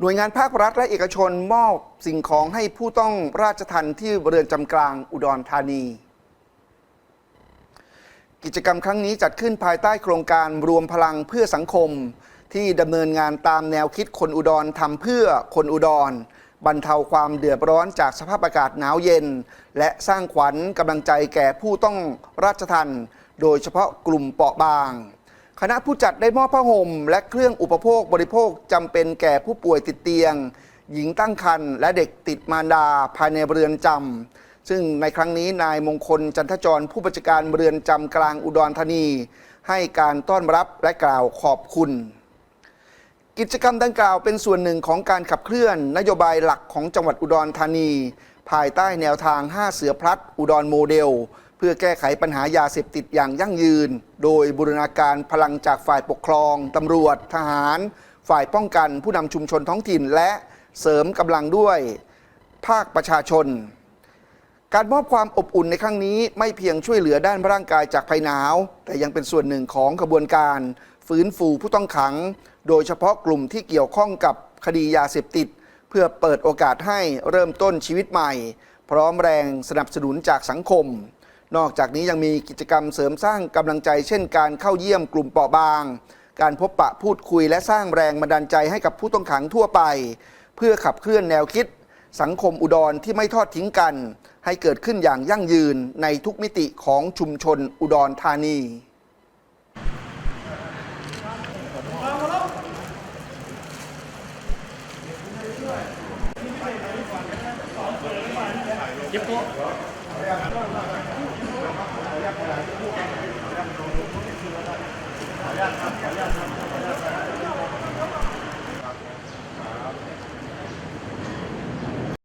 หน่วยงานภาครัฐและเอกชนมอบสิ่งของให้ผู้ต้องราชทันที่เรือนจำกลางอุดรธานี กิจกรรมครั้งนี้จัดขึ้นภายใต้โครงการรวมพลังเพื่อสังคม ที่ดำเนินงานตามแนวคิดคนอุดรทำเพื่อคนอุดรบรรเทาความเดือดร้อนจากสภาพอากาศหนาวเย็น และสร้างขวัญกำลังใจแก่ผู้ต้องราชทันโดยเฉพาะกลุ่มเปราะบาง คณะผู้จัดได้มอบผ้าห่ม และเครื่องอุปโภคบริโภคจำเป็นแก่ผู้ป่วยติดเตียง หญิงตั้งครรภ์และเด็กติดมารดาภายในเรือนจำซึ่งในครั้งนี้นายมงคลจันทจรผู้บัญชาการเรือนจำกลางอุดรธานี ให้การต้อนรับและกล่าวขอบคุณ กิจกรรมดังกล่าวเป็นส่วนหนึ่งของการขับเคลื่อนนโยบายหลักของจังหวัดอุดรธานี ภายใต้แนวทาง 5 เสือพลัดอุดรโมเดล เพื่อแก้ไขปัญหายาเสพติดอย่างยั่งยืน โดยบูรณาการพลังจากฝ่ายปกครองตำรวจ ทหาร ฝ่ายป้องกัน ผู้นำชุมชนท้องถิ่น และเสริมกำลังด้วยภาคประชาชน การมอบความอบอุ่นในครั้งนี้ไม่เพียงช่วยเหลือด้านร่างกายจากภัยหนาว แต่ยังเป็นส่วนหนึ่งของกระบวนการ ฟื้นฟูผู้ต้องขัง โดยเฉพาะกลุ่มที่เกี่ยวข้องกับคดียาเสพติด เพื่อเปิดโอกาสให้เริ่มต้นชีวิตใหม่ พร้อมแรงสนับสนุนจากสังคม นอกจากนี้ยังมีกิจกรรมเสริมสร้างกำลังใจ เช่นการเข้าเยี่ยมกลุ่มเปราะบาง การพบปะพูดคุยและสร้างแรงบันดาลใจให้กับผู้ต้องขังทั่วไป เพื่อขับเคลื่อนแนวคิด สังคมอุดรที่ไม่ทอดทิ้งกัน ให้เกิดขึ้นอย่างยั่งยืนในทุกมิติของชุมชนอุดรธานีจิ๊บโก้